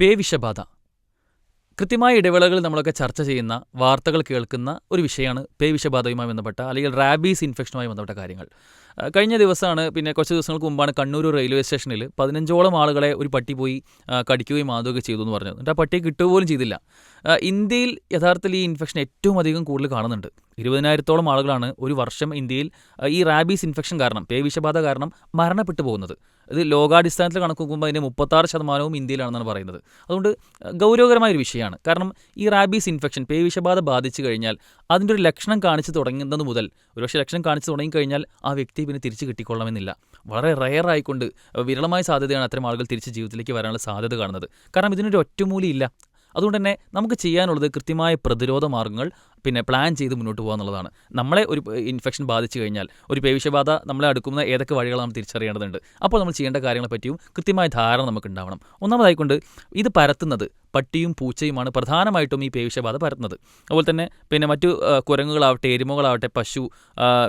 പേവിഷബാധ. കൃത്യമായ ഇടവേളകളിൽ നമ്മളൊക്കെ ചർച്ച ചെയ്യുന്ന വാർത്തകൾ കേൾക്കുന്ന ഒരു വിഷയമാണ് പേവിഷബാധയുമായി ബന്ധപ്പെട്ട അല്ലെങ്കിൽ റാബീസ് ഇൻഫെക്ഷനുമായി ബന്ധപ്പെട്ട കാര്യങ്ങൾ. കഴിഞ്ഞ ദിവസമാണ് പിന്നെ കുറച്ച് ദിവസങ്ങൾക്ക് മുമ്പാണ് കണ്ണൂർ റെയിൽവേ സ്റ്റേഷനിൽ പതിനഞ്ചോളം ആളുകളെ ഒരു പട്ടി പോയി കടിക്കുകയും മാതുകയൊക്കെ ചെയ്തു എന്ന് പറഞ്ഞത്. എന്നിട്ട് ആ പട്ടിയെ കിട്ടുക പോലും ചെയ്തില്ല. ഇന്ത്യയിൽ യഥാർത്ഥത്തിൽ ഈ ഇൻഫെക്ഷൻ ഏറ്റവും അധികം കൂടുതൽ കാണുന്നുണ്ട്. ഇരുപതിനായിരത്തോളം ആളുകളാണ് ഒരു വർഷം ഇന്ത്യയിൽ ഈ റാബീസ് ഇൻഫെക്ഷൻ കാരണം പേവിഷബാധ കാരണം മരണപ്പെട്ടു പോകുന്നത്. ഇത് ലോകാടിസ്ഥാനത്തിൽ കണക്ക് നോക്കുമ്പോൾ അതിന്റെ മുപ്പത്താറ് ശതമാനവും ഇന്ത്യയിലാണെന്നാണ് പറയുന്നത്. അതുകൊണ്ട് ഗൗരവകരമായ ഒരു വിഷയമാണ്. കാരണം ഈ റാബീസ് ഇൻഫെക്ഷൻ പേവിഷബാധ ബാധിച്ചു കഴിഞ്ഞാൽ അതിന്റെ ഒരു ലക്ഷണം കാണിച്ചു തുടങ്ങുന്നത് മുതൽ ഒരുപക്ഷെ ലക്ഷണം കാണിച്ചു തുടങ്ങിക്കഴിഞ്ഞാൽ ആ വ്യക്തി പിന്നെ തിരിച്ചു കിട്ടിക്കൊള്ളണമെന്നില്ല. വളരെ റയർ ആയിക്കൊണ്ട് വിരളമായ സാധ്യതയാണ് അത്തരം ആളുകൾ തിരിച്ച് ജീവിതത്തിലേക്ക് വരാനുള്ള സാധ്യത കാണുന്നത്. കാരണം ഇതിനൊരു ഒറ്റമൂലിയില്ല അതുകൊണ്ട് തന്നെ നമുക്ക് ചെയ്യാനുള്ളത് കൃത്യമായ പ്രതിരോധ മാർഗങ്ങൾ പിന്നെ പ്ലാൻ ചെയ്ത് മുന്നോട്ട് പോകുക എന്നുള്ളതാണ്. നമ്മളെ ഒരു ഇൻഫെക്ഷൻ ബാധിച്ചു കഴിഞ്ഞാൽ ഒരു പേവിഷബാധ നമ്മളെ അടുക്കുന്ന ഏതൊക്കെ വഴികളാണ് നമ്മൾ തിരിച്ചറിയേണ്ടതുണ്ട്. അപ്പോൾ നമ്മൾ ചെയ്യേണ്ട കാര്യങ്ങളെ പറ്റിയും കൃത്യമായ ധാരണ നമുക്ക് ഉണ്ടാവണം. ഒന്നാമതായിക്കൊണ്ട് ഇത് പരത്തുന്നത് പട്ടിയും പൂച്ചയുമാണ് പ്രധാനമായിട്ടും ഈ പേവിഷബാധ പരത്തുന്നത്. അതുപോലെ തന്നെ പിന്നെ മറ്റു കുരങ്ങുകളാവട്ടെ എരുമകളാവട്ടെ പശു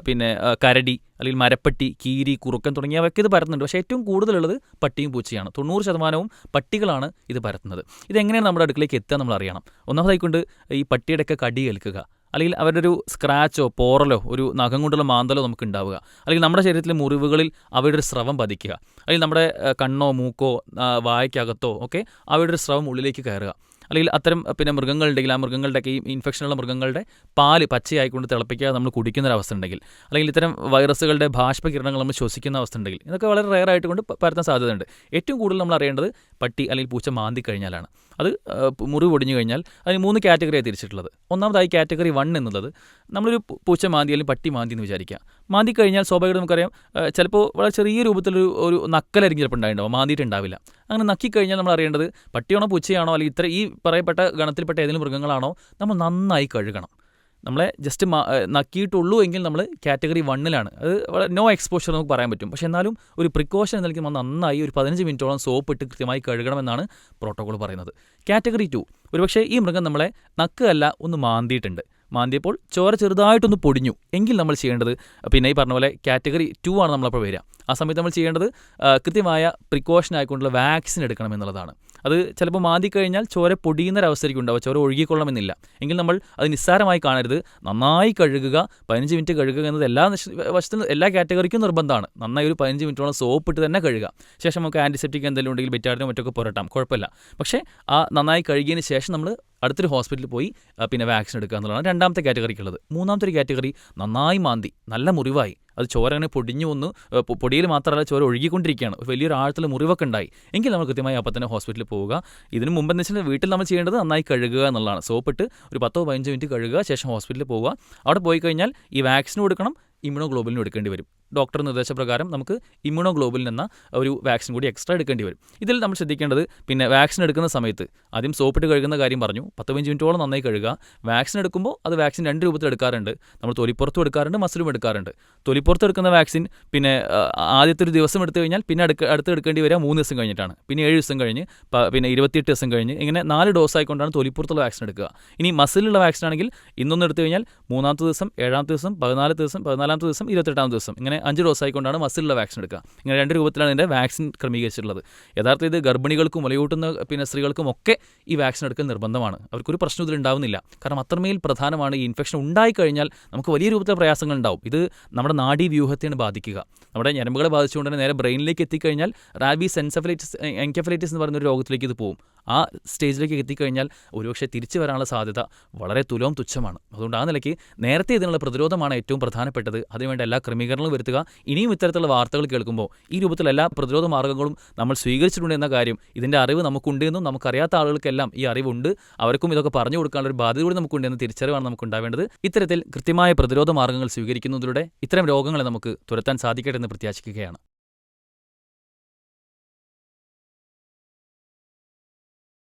പിന്നെ കരടി അല്ലെങ്കിൽ മരപ്പട്ടി കീരി കുറുക്കൻ തുടങ്ങിയവയൊക്കെ ഇത് പരത്തുന്നുണ്ട്. പക്ഷേ ഏറ്റവും കൂടുതലുള്ളത് പട്ടിയും പൂച്ചയാണ്. തൊണ്ണൂറ് ശതമാനവും പട്ടികളാണ് ഇത് പരത്തുന്നത്. ഇതെങ്ങനെയാണ് നമ്മുടെ അടുക്കിലേക്ക് എത്തുക നമ്മൾ അറിയണം. ഒന്നാമതായിക്കൊണ്ട് ഈ പട്ടിയുടെയൊക്കെ കടി കേൾക്കുക അല്ലെങ്കിൽ അവരുടെ ഒരു സ്ക്രാച്ചോ പോറലോ ഒരു നഖം കൊണ്ടുള്ള മാന്തലോ നമുക്ക് ഉണ്ടാവുക അല്ലെങ്കിൽ നമ്മുടെ ശരീരത്തിലെ മുറിവുകളിൽ അവയുടെ ഒരു സ്രവം പതിക്കുക. അല്ലെങ്കിൽ നമ്മുടെ കണ്ണോ മൂക്കോ വായയ്ക്കകത്തോ ഒക്കെ അവയുടെ ഒരു സ്രവം ഉള്ളിലേക്ക് കയറുക. അല്ലെങ്കിൽ അത്തരം പിന്നെ മൃഗങ്ങളുണ്ടെങ്കിൽ ആ മൃഗങ്ങളുടെയൊക്കെ ഈ ഇൻഫെക്ഷനുള്ള മൃഗങ്ങളുടെ പാൽ പച്ചയായിക്കൊണ്ട് തിളപ്പിക്കാതെ നമ്മൾ കുടിക്കുന്ന ഒരു അവസ്ഥ ഉണ്ടെങ്കിൽ അല്ലെങ്കിൽ ഇത്തരം വൈറസുകളുടെ ബാഷ്പകിരണങ്ങൾ നമ്മൾ ശ്വസിക്കുന്ന അവസ്ഥ ഉണ്ടെങ്കിൽ ഇതൊക്കെ വളരെ റെയർ ആയിട്ട് കൊണ്ട് പരത്താൻ സാധ്യതയുണ്ട്. ഏറ്റവും കൂടുതൽ നമ്മൾ അറിയേണ്ടത് പട്ടി അല്ലെങ്കിൽ പൂച്ച മാന്തി കഴിഞ്ഞാലാണ്. അത് മുറിവ് ഒടിഞ്ഞു കഴിഞ്ഞാൽ അതിന് മൂന്ന് കാറ്റഗറിയാണ് തിരിച്ചിട്ടുള്ളത്. ഒന്നാമതായി കാറ്റഗറി വൺ എന്നുള്ളത് നമ്മളൊരു പൂച്ച മാന്തി അല്ലെങ്കിൽ പട്ടി മാന്തി എന്ന് വിചാരിക്കുക. മാന്തി കഴിഞ്ഞാൽ സ്വാഭാവികമായിട്ട് നമുക്കറിയാം ചിലപ്പോൾ വളരെ ചെറിയ രൂപത്തിലൊരു ഒരു നക്കലായിരിക്കും ചിലപ്പോൾ ഉണ്ടായിട്ടുണ്ടാവും. മാന്തിയിട്ടുണ്ടാവില്ല. അങ്ങനെ നക്കിക്കഴിഞ്ഞാൽ നമ്മൾ അറിയേണ്ടത് പട്ടിയാണോ പൂച്ചയാണോ അല്ലെങ്കിൽ ഇത്ര ഈ പറയപ്പെട്ട ഗണത്തിൽപ്പെട്ട ഏതെങ്കിലും മൃഗങ്ങളാണോ നമ്മൾ നന്നായി കഴുകണം. നമ്മളെ ജസ്റ്റ് നക്കിയിട്ടുള്ളൂ എങ്കിൽ നമ്മൾ കാറ്റഗറി വണ്ണിലാണ്. അത് നോ എക്സ്പോഷർ നമുക്ക് പറയാൻ പറ്റും. പക്ഷേ എന്നാലും ഒരു പ്രിക്കോഷൻ എന്ന നിലയ്ക്ക് നമ്മൾ നന്നായി ഒരു പതിനഞ്ച് മിനിറ്റോളം സോപ്പ് ഇട്ട് കൃത്യമായി കഴുകണമെന്നാണ് പ്രോട്ടോകോൾ പറയുന്നത്. കാറ്റഗറി ടു ഒരുപക്ഷെ ഈ മൃഗം നമ്മളെ നക്കുകല്ല ഒന്ന് മാന്തിയിട്ടുണ്ട്. മാന്തിയപ്പോൾ ചോര ചെറുതായിട്ടൊന്ന് പൊടിഞ്ഞു. എങ്കിൽ നമ്മൾ ചെയ്യേണ്ടത് പിന്നെ ഈ പറഞ്ഞ പോലെ കാറ്റഗറി ടു ആണ് നമ്മളപ്പോൾ വരിക. ആ സമയത്ത് നമ്മൾ ചെയ്യേണ്ടത് കൃത്യമായ പ്രിക്കോഷൻ ആയിക്കൊണ്ടുള്ള വാക്സിൻ എടുക്കണം എന്നുള്ളതാണ്. അത് ചിലപ്പോൾ മാന്തി കഴിഞ്ഞാൽ ചോര പൊടിയുന്നൊരവസ്ഥയ്ക്ക് ഉണ്ടാവുക ചോര ഒഴുകിക്കൊള്ളണമെന്നില്ല. എങ്കിൽ നമ്മൾ അത് നിസ്സാരമായി കാണരുത്. നന്നായി കഴുകുക പതിനഞ്ച് മിനിറ്റ് കഴുകുക എന്നത് എല്ലാ വശത്തും എല്ലാ കാറ്റഗറിക്കും നിർബന്ധമാണ്. നന്നായി ഒരു പതിനഞ്ച് മിനിറ്റോളം സോപ്പ് ഇട്ട് തന്നെ കഴുകുക. ശേഷം നമുക്ക് ആന്റിസെപ്റ്റിക് എന്തെങ്കിലും ഉണ്ടെങ്കിൽ ബെറ്റാഡിനോ മറ്റൊക്കെ പുരട്ടാം. കുഴപ്പമില്ല. പക്ഷേ ആ നന്നായി കഴുകിയതിന് ശേഷം നമ്മൾ അടുത്തൊരു ഹോസ്പിറ്റലിൽ പോയി പിന്നെ വാക്സിൻ എടുക്കുക എന്നുള്ളതാണ് രണ്ടാമത്തെ കാറ്റഗറിക്കുള്ളത്. മൂന്നാമത്തെ ഒരു കാറ്റഗറി നന്നായി മാന്തി നല്ല മുറിവായി. അത് ചോര അങ്ങനെ പൊടിഞ്ഞു വന്ന്. പൊടിയിൽ മാത്രമല്ല ചോര ഒഴുകിക്കൊണ്ടിരിക്കുകയാണ്. വലിയൊരു ആഴത്തിൽ മുറിവൊക്കെ ഉണ്ടായി. എങ്കിൽ നമ്മൾ കൃത്യമായി അപ്പം തന്നെ ഹോസ്പിറ്റലിൽ പോവുക. ഇതിന് മുമ്പ് എന്ന് വെച്ചാൽ വീട്ടിൽ നമ്മൾ ചെയ്യേണ്ടത് നന്നായി കഴുകുക എന്നുള്ളതാണ്. സോപ്പിട്ട് ഒരു പത്തോ പതിനഞ്ചോ മിനിറ്റ് കഴുകുക ശേഷം ഹോസ്പിറ്റലിൽ പോവുക. അവിടെ പോയി കഴിഞ്ഞാൽ ഈ വാക്സിനും എടുക്കണം ഇമ്മ്യൂണോഗ്ലോബലിനും എടുക്കേണ്ടി വരും. ഡോക്ടർ നിർദ്ദേശപ്രകാരം നമുക്ക് ഇമ്മ്യൂണോഗ്ലോബിൽ എന്ന ഒരു വാക്സിൻ കൂടി എക്സ്ട്രാ എടുക്കേണ്ടി വരും. ഇതിൽ നമ്മൾ ശ്രദ്ധിക്കേണ്ടത് പിന്നെ വാക്സിൻ എടുക്കുന്ന സമയത്ത് ആദ്യം സോപ്പിട്ട് കഴുകുന്ന കാര്യം പറഞ്ഞു. പത്ത് പതിനഞ്ച് മിനിറ്റോളം നന്നായി കഴുകുക. വാക്സിൻ എടുക്കുമ്പോൾ അത് വാക്സിൻ രണ്ട് രൂപത്തിൽ എടുക്കാറുണ്ട്. നമ്മൾ തൊലിപ്പുറത്തും എടുക്കാറുണ്ട് മസിലും എടുക്കാറുണ്ട്. തൊലിപ്പുറത്ത് എടുക്കുന്ന വാക്സിൻ പിന്നെ ആദ്യത്തെ ഒരു ദിവസം എടുത്തു കഴിഞ്ഞാൽ പിന്നെ അടുക്ക അടുത്ത് എടുക്കേണ്ടി വരിക മൂന്ന് ദിവസം കഴിഞ്ഞിട്ടാണ്. പിന്നെ ഏഴ് ദിവസം കഴിഞ്ഞ് പിന്നെ ഇരുപത്തിയെട്ട് ദിവസം കഴിഞ്ഞ് ഇങ്ങനെ നാല് ഡോസ് ആയിക്കൊണ്ടാണ് തൊലിപ്പുറത്തുള്ള വാക്സിൻ എടുക്കുക. ഇനി മസിലുള്ള വാക്സിൻ ആണെങ്കിൽ ഇന്നൊന്ന് എടുത്തു കഴിഞ്ഞാൽ മൂന്നാമത്തെ ദിവസം ഏഴാമത്തെ ദിവസം പതിനാല് ദിവസം പതിനാലാമത്തെ ദിവസം ഇരുപത്തെട്ടാമത്തെ ദിവസം. ഇങ്ങനെ അഞ്ച് ഡോസ് ആയിക്കൊണ്ടാണ് മസിലുള്ള വാക്സിൻ എടുക്കുക. ഇങ്ങനെ രണ്ട് രൂപത്തിലാണ് ഇതിന്റെ വാക്സിൻ ക്രമീകരിച്ചിട്ടുള്ളത്. യഥാർത്ഥത്തിൽ ഇത് ഗർഭിണികൾക്കും മുലയൂട്ടുന്ന പിന്നെ സ്ത്രീകൾക്കും ഒക്കെ ഈ വാക്സിൻ എടുക്കൽ നിർബന്ധമാണ്. അവർക്കൊരു പ്രശ്നം ഇതിൽ ഉണ്ടാവുന്നില്ല. കാരണം അത്രമേൽ പ്രധാനമാണ് ഈ ഇൻഫെക്ഷൻ ഉണ്ടായിക്കഴിഞ്ഞാൽ നമുക്ക് വലിയ രൂപത്തിലെ പ്രയാസങ്ങൾ ഉണ്ടാവും. ഇത് നമ്മുടെ നാഡീ വ്യൂഹത്തെയാണ് ബാധിക്കുക. നമ്മുടെ ഞരമ്പുകളെ ബാധിച്ചുകൊണ്ട് തന്നെ നേരെ ബ്രെയിനിലേക്ക് എത്തിക്കഴിഞ്ഞാൽ റാബീസ് എൻസെഫലൈറ്റിസ് എൻകെഫലൈറ്റിസ് എന്ന് പറയുന്ന ഒരു രോഗത്തിലേക്ക് ഇത് പോകും. ആ സ്റ്റേജിലേക്ക് എത്തിക്കഴിഞ്ഞാൽ ഒരുപക്ഷെ തിരിച്ചു വരാനുള്ള സാധ്യത വളരെ തുലവും തുച്ഛമാണ്. അതുകൊണ്ട് ആ നിലയ്ക്ക് നേരത്തെ ഇതിനുള്ള പ്രതിരോധമാണ് ഏറ്റവും പ്രധാനപ്പെട്ടത്. അതിനുവേണ്ട എല്ലാ ക്രമീകരണങ്ങളും വരുത്തുക ഇനിയും ഇത്തരത്തിലുള്ള വാർത്തകൾ കേൾക്കുമ്പോൾ ഈ രൂപത്തിൽ എല്ലാ പ്രതിരോധ മാർഗങ്ങളും നമ്മൾ സ്വീകരിച്ചിട്ടുണ്ട് എന്ന കാര്യം ഇതിന്റെ അറിവ് നമുക്കുണ്ട് എന്നും നമുക്കറിയാത്ത ആളുകൾക്കെല്ലാം ഈ അറിവുണ്ട്. അവർക്കും ഇതൊക്കെ പറഞ്ഞു കൊടുക്കാനുള്ള ഒരു ബാധ്യത കൂടി നമുക്കുണ്ട് എന്ന തിരിച്ചറിവാണ് നമുക്ക് ഉണ്ടാവേണ്ടത് ഇത്തരത്തിൽ കൃത്യമായ പ്രതിരോധ മാർഗങ്ങൾ സ്വീകരിക്കുന്നതിലൂടെ ഇത്തരം രോഗങ്ങളെ നമുക്ക് തുരത്താൻ സാധിക്കട്ടെ എന്ന് പ്രത്യാശിക്കുകയാണ്.